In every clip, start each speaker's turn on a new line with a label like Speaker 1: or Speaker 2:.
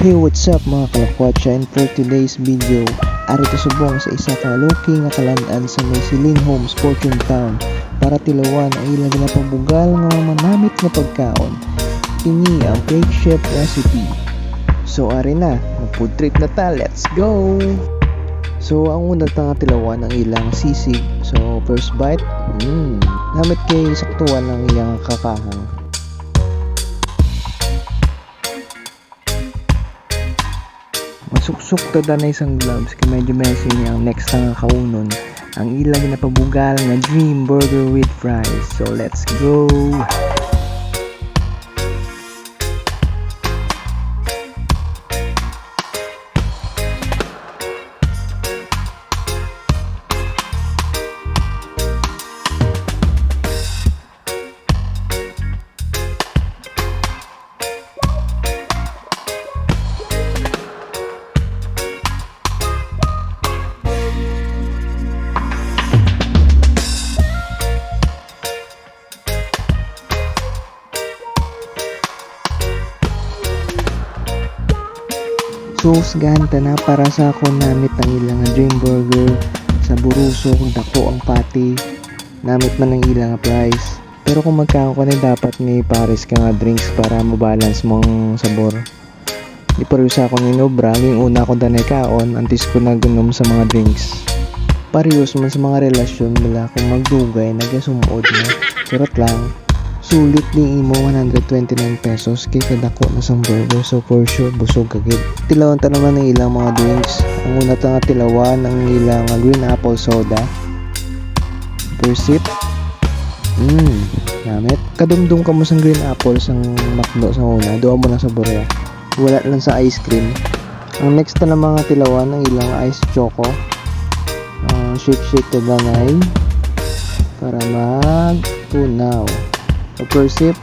Speaker 1: Hey what's up mga kalakwatsa and for today's video Arito subong sa isa ka loki nga kalandaan sa may Silin Homes, Fortune Town. Para tilawan ang ilang ginapabugal nga manamit nga pagkaon. Kini ang Cake Chef recipe. So ari na, mag-food trip na ta, let's go! So ang una ta nga tilawan ang ilang sisig. So first bite, mmm, namit kay saktuan ng iyang kakahang masuksok to na isang gloves. Kay medyo messy niya. Ang next nga kaunon ang ilang napabugal nga dream burger with fries. So let's go So, ganta na para sa ako namit ang ilang dream burger sa buruso kung dako ang pati namit man ang ilang price. Pero kung magkako ka na dapat may pares ka nga drinks para mabalance mong sabor. Di pareho sa akong yung una ko danay kaon antis ko nagunom sa mga drinks. Parehos man sa mga relasyon nila kung magdugay nagasumuod na. Charot lang sulit ni imo 129 pesos. Kay kadako na sang burger. So for sure busog kagid tilawan ta naman ng ilang mga drinks. Ang una ta nga tilawan ang ilang nga green apple soda. Per sip. Mm namit kadumdum ka mo sang green apple sang makdo sa una. Duwa mo na sa burya wala lang sa ice cream. Ang next na mga tilawan ang ilang ice choco. Ah, shake shake to danay para mag tunaw o per sip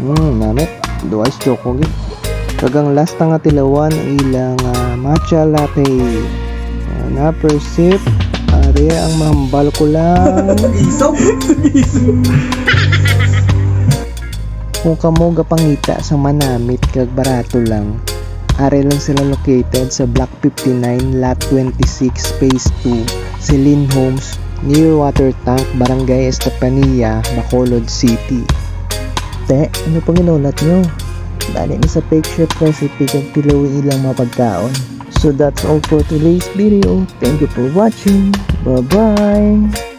Speaker 1: hmm namit do ice choco gid kagang last nga tilawan ang ilang ah, matcha latte. Ah, na per sip are ang mahambal ko lang.
Speaker 2: Isaw!
Speaker 1: kung kamo gapangita sa manamit kag barato lang are lang sila located sa Block 59 Lot 26 Space 2 Celine Homes near Water Tank Barangay Estepania Bacolod City Te, ano pang inulat nyo? Dali na sa picture recipe kag tilawin ilang mga pagkaon So that's all for today's video. Thank you for watching. Bye-bye!